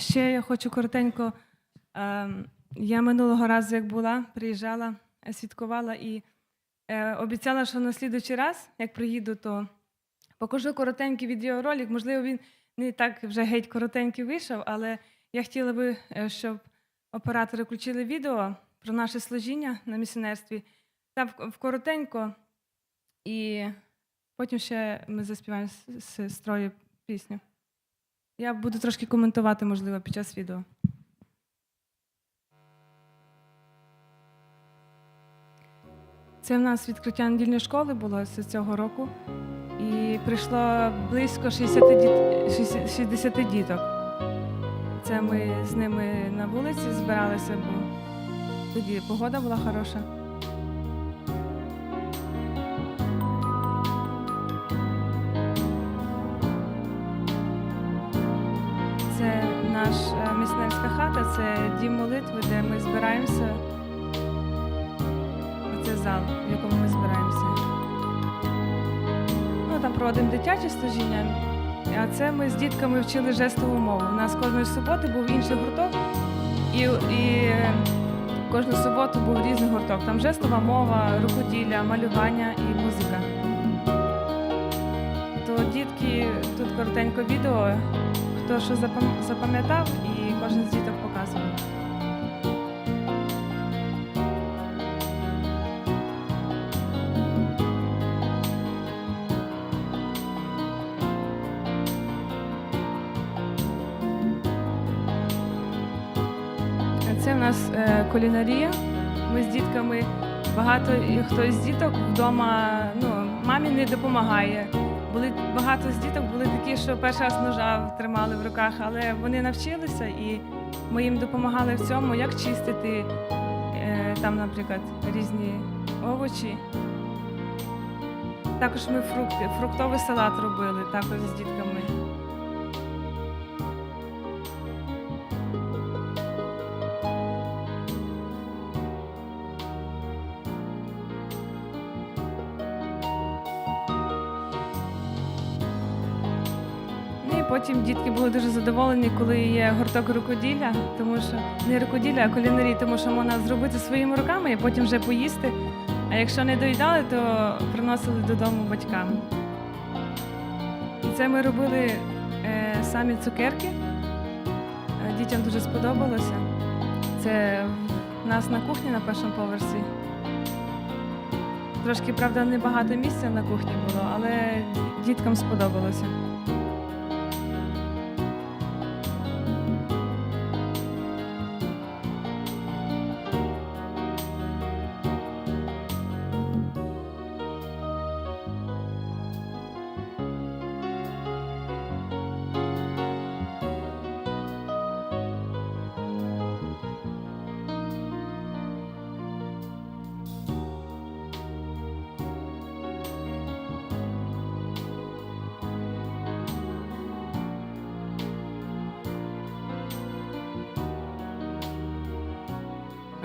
Ще я хочу коротенько. ем, Я минулого разу, як була, приїжджала, е, святкувала і е, обіцяла, що на слідуючий раз, як приїду, то покажу коротенький відеоролик. Можливо, він не так вже геть коротенький вийшов, але я хотіла би, е, щоб оператори включили відео про наше служіння на місіонерстві. Там в- коротенько, і потім ще ми заспіваємо з сестрою пісню. Я буду трошки коментувати, можливо, під час відео. Це в нас відкриття недільної школи було з цього року. І прийшло близько 60, діт... 60 60 діток. Це ми з ними на вулиці збиралися, бо тоді погода була хороша. Збираємося. Це зал, в якому ми збираємося. Ну, там проводимо дитяче служіння, а це ми з дітками вчили жестову мову. У нас кожної суботи був інший гурток, і, і е, кожну суботу був різний гурток. Там жестова мова, рукоділля, малювання і музика. То дітки тут коротенько відео, хто що запам'ятав, і кожен з діток показує. Нас е, кулінарія. Ми з дітками багато і хто з діток вдома ну, мамі не допомагає. Були багато з діток були такі, що перший раз ножа тримали в руках, але вони навчилися і ми їм допомагали в цьому, як чистити е, там, наприклад, різні овочі. Також ми фрукти, фруктовий салат робили також з дітками. Потім дітки були дуже задоволені, коли є гурток рукоділля, тому що не рукоділля, а кулінарії, тому що можна зробити своїми руками і потім вже поїсти. А якщо не доїдали, то приносили додому батькам. І це ми робили е, самі цукерки. Е, Дітям дуже сподобалося. Це в нас на кухні на першому поверсі. Трошки, правда, небагато місця на кухні було, але діткам сподобалося.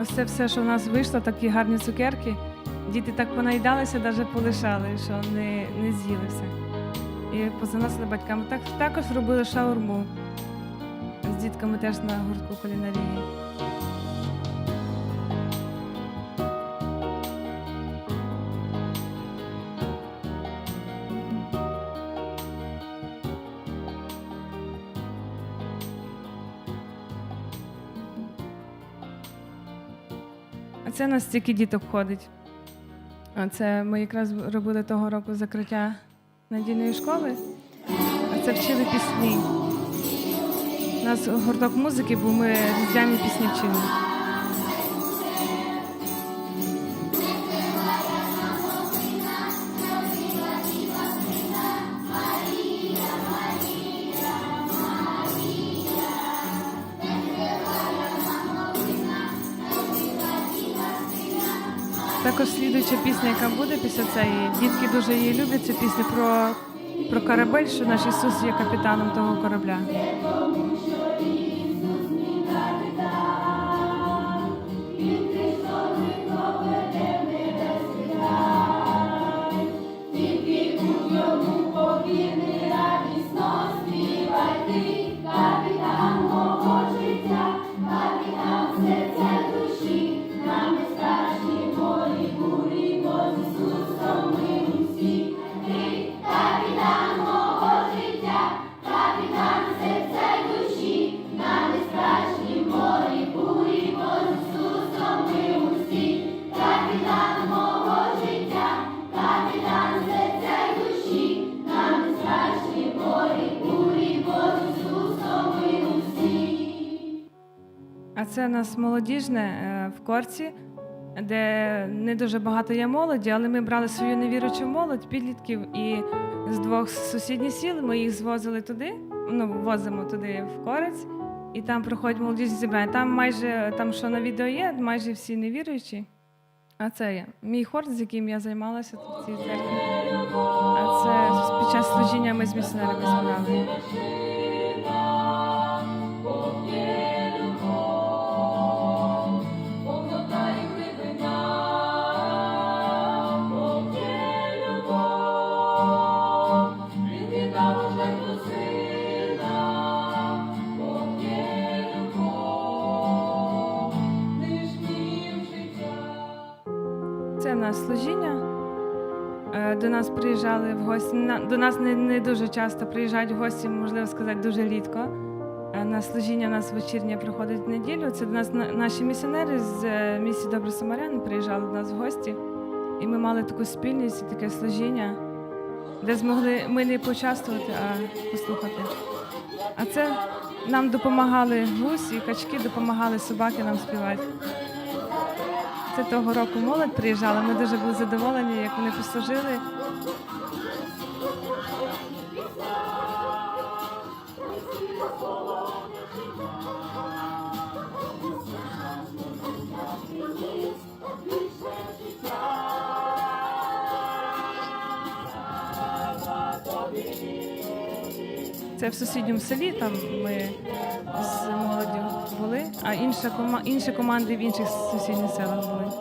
Ось це все, що в нас вийшло, такі гарні цукерки. Діти так понаїдалися, навіть полишали, що не, не з'їли. І позаносили батькам. Так, також робили шаурму з дітками теж на гуртку кулінарії. А це нас стільки діток ходить. А Це ми якраз робили того року закриття надійної школи, а це вчили пісні. У нас гурток музики, бо ми різдвяні пісні вчили. Також слідуюча пісня, яка буде після цієї, дітки дуже її люблять, Це пісня про, про корабель, що наш Ісус є капітаном того корабля. Нас молодіжне е, в корці, де не дуже багато є молоді, але ми брали свою невіручу молодь, підлітків, і з двох сусідніх сіл ми їх звозили туди, ну, возимо туди в корець, і там проходять молодіжні зібрання. Там майже, там що на відео є, майже всі невіруючі. А це є мій хор, з яким я займалася в цій церкві. А це під час служіння ми з місіонерами збирали. Нас служіння. Е, До нас приїжджали в гості. До нас не, не дуже часто приїжджають в гості, можливо сказати, дуже рідко. Е, На служіння нас вечірнє проходить в неділю. Це до нас на- наші місіонери з е, місії Добрий Самарян приїжджали до нас в гості. І ми мали таку спільність і таке служіння, де змогли ми не почаствувати, а послухати. А це нам допомагали гусі, качки, допомагали собаки нам співати. Це того року молодь приїжджала. Ми дуже були задоволені, як вони послужили. Це в сусідньому селі, там ми а інша кома... інші команди в інших сусідніх селах були.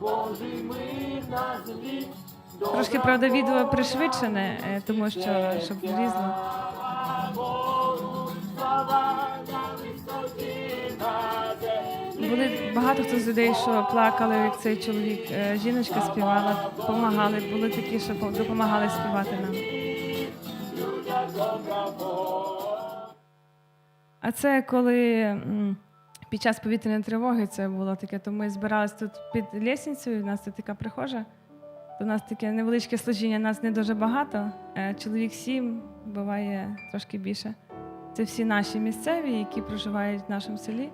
Божий мир на землі. Трошки, правда, відео пришвидшене, е, тому що щоб. Слава Були багато хто з людей, що плакали, як цей чоловік. Е, Жіночка співала, допомагали. Були такі, що допомагали співати нам. А це коли під час повітряної тривоги це було таке, то ми збиралися тут під лісницею, у нас тут така прихожа. У нас таке невеличке служіння, нас не дуже багато. е, Чоловік сім, буває трошки більше. Це всі наші місцеві, які проживають в нашому селі.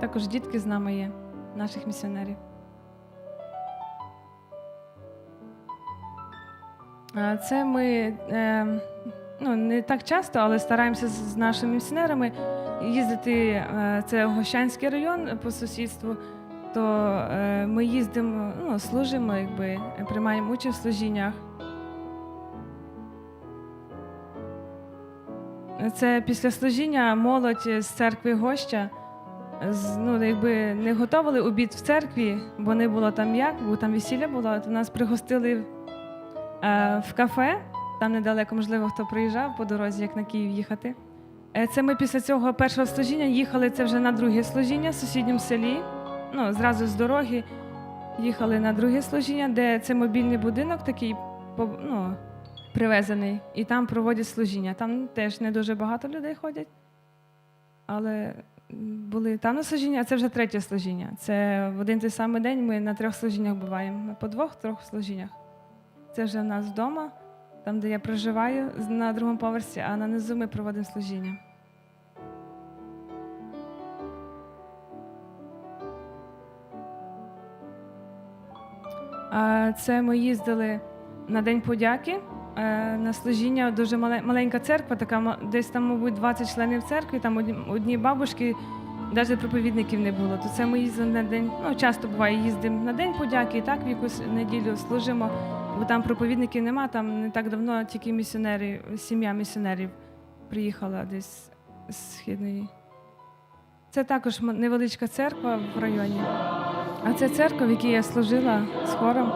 Також дітки з нами є, наших місіонерів. Це ми е, ну, не так часто, але стараємося з нашими місіонерами їздити. е, Це Гощанський район по сусідству. То е, ми їздимо, ну, служимо, якби приймаємо участь в служіннях. Це після служіння молодь з церкви гоща. Ну, якби не готували обід в церкві, бо не було там як, бо там весілля було, то нас пригостили е, в кафе, там недалеко, можливо, хто приїжджав по дорозі, як на Київ їхати. Е, Це ми після цього першого служіння їхали це вже на друге служіння в сусідньому селі. Ну, зразу з дороги їхали на друге служіння, де це мобільний будинок такий ну, привезений, і там проводять служіння. Там теж не дуже багато людей ходять. Але були там на служіння, а це вже третє служіння. Це в один той самий день ми на трьох служіннях буваємо. По двох-трьох служіннях. Це вже в нас вдома, там, де я проживаю, на другому поверсі, а на низу ми проводимо служіння. Це ми їздили на День подяки на служіння. Дуже мале- маленька церква, така десь там, мабуть, 20 членів церкви, там одні, бабушки, навіть проповідників не було. То це ми їздили на день. Ну, часто буває, їздимо на День подяки, і так в якусь неділю служимо, бо там проповідників нема, там не так давно тільки місіонери, сім'я місіонерів приїхала десь з східної. Це також невеличка церква в районі. А це церква, в якій я служила з хором.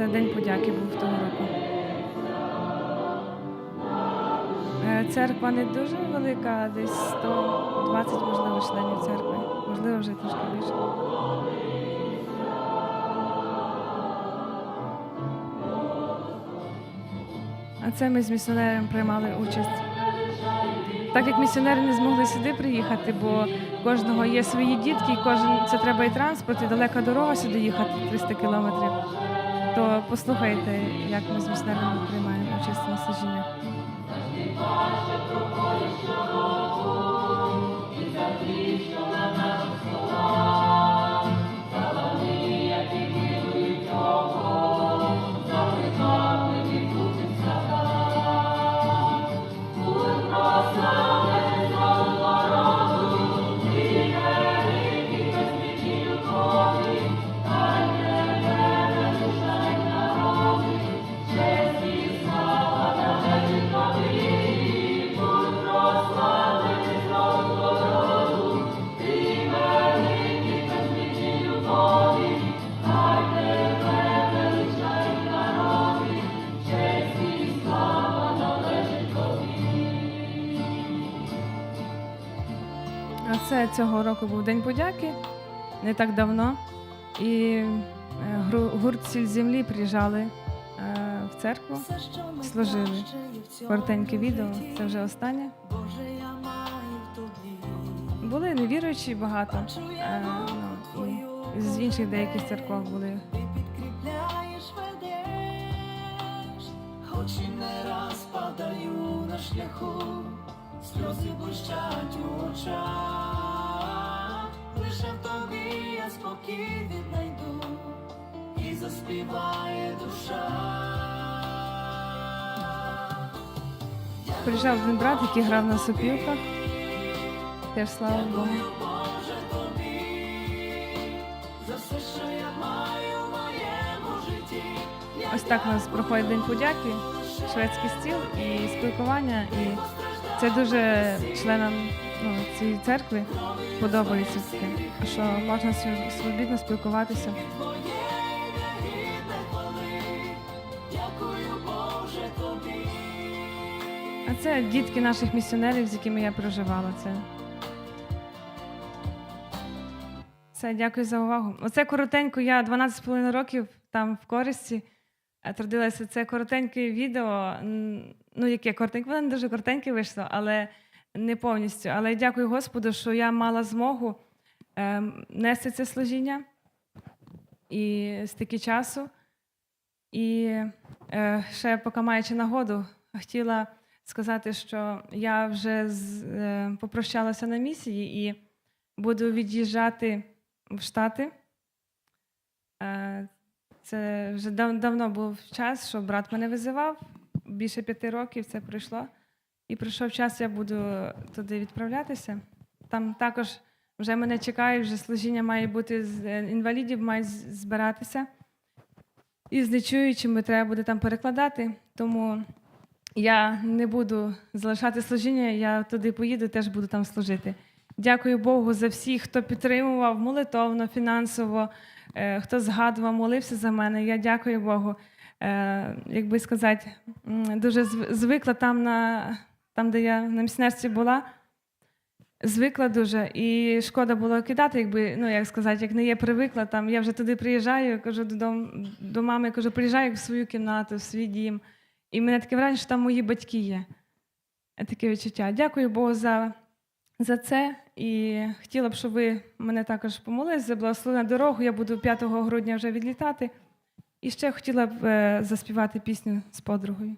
Це День подяки був того року. Е, Церква не дуже велика, десь 120, можливо, членів церкви. Можливо, вже трошки більше. А це ми з місіонером приймали участь так як місіонери не змогли сюди приїхати, бо кожного є свої дітки, і кожен це треба і транспорт, і далека дорога сюди їхати 300 кілометрів. То послухайте, як ми з місіонерами приймаємо участь на служіннях. Цього року був День подяки, не так давно. І е, гурт сіль землі приїжджали е, в церкву, служили. Коротеньке відео, це вже останнє. Були невіруючі багато. Е, ну, і з інших деяких церков були. підкріпляєш, ведеш, хоч і не раз падаю на шляху, сльози блищать у очах, лише в тобі я спокій віднайду, і заспіває душа. Приїжджав один брат, який грав на сопілках. Теж слава Богу. Боже тобі, за все, що я маю в моєму житті. Ось так у нас проходить День подяки, шведський стіл і спілкування. І це дуже членам ну, цієї церкви подобається таке, що можна свобідно спілкуватися. А це дітки наших місіонерів, з якими я проживала. Це. Все, дякую за увагу. Оце коротенько, я 12,5 років там в користі трудилася. Це коротеньке відео. Ну, яке коротеньке, воно не дуже коротеньке вийшло, але не повністю. Але дякую Господу, що я мала змогу е, нести це служіння і стільки часу. І е, ще поки маючи нагоду, хотіла сказати, що я вже з, е, попрощалася на місії і буду від'їжджати в Штати. Е, це вже дав, давно був час, що брат мене визивав. Більше п'яти років це пройшло. І прийшов час, я буду туди відправлятися. Там також вже мене чекають, вже служіння має бути з е, інвалідів, з- збиратися. І з нечуючими треба буде там перекладати. Тому я не буду залишати служіння, я туди поїду, теж буду там служити. Дякую Богу за всіх, хто підтримував молитовно, фінансово, е, хто згадував, молився за мене. Я дякую Богу. Е, Як би сказати, дуже звикла там, на, там, де я на місіонерстві була. Звикла дуже, і шкода було кидати, якби, ну як сказати, як не є привикла. Там я вже туди приїжджаю, кажу додому до мами, кажу, приїжджаю в свою кімнату, в свій дім. І мене таке враження, що там мої батьки є. Таке відчуття. Дякую Богу за, за це. І хотіла б, щоб ви мене також помолились за благословенну дорогу. Я буду 5 грудня вже відлітати. І ще хотіла б е, заспівати пісню з подругою.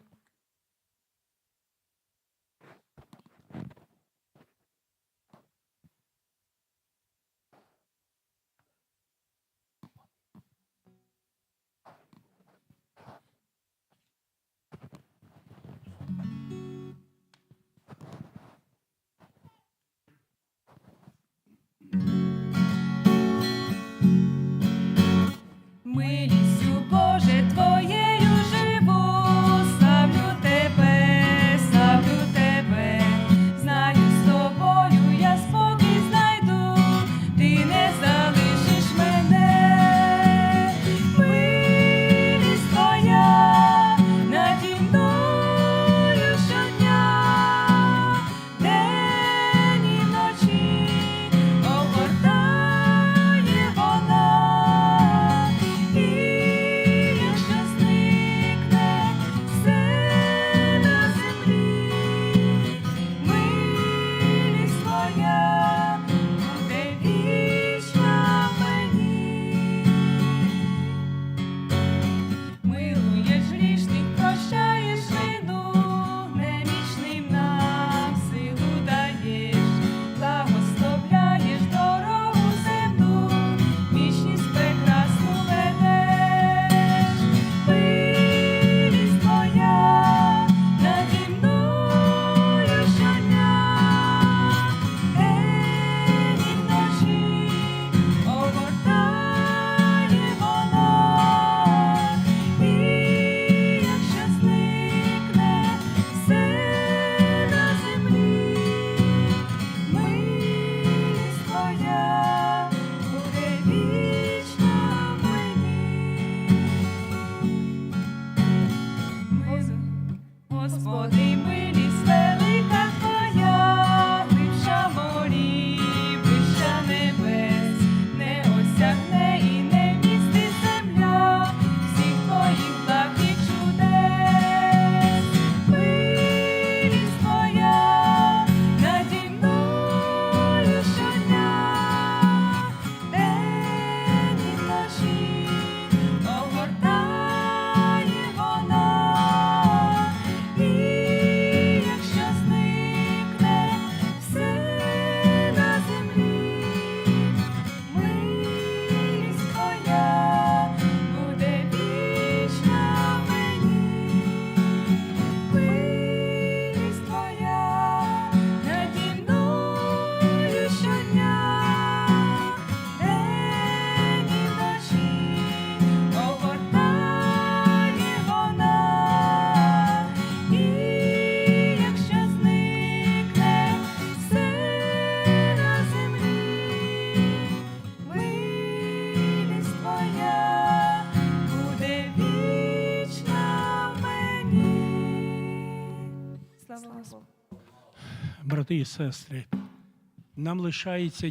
Брати і сестри, нам лишається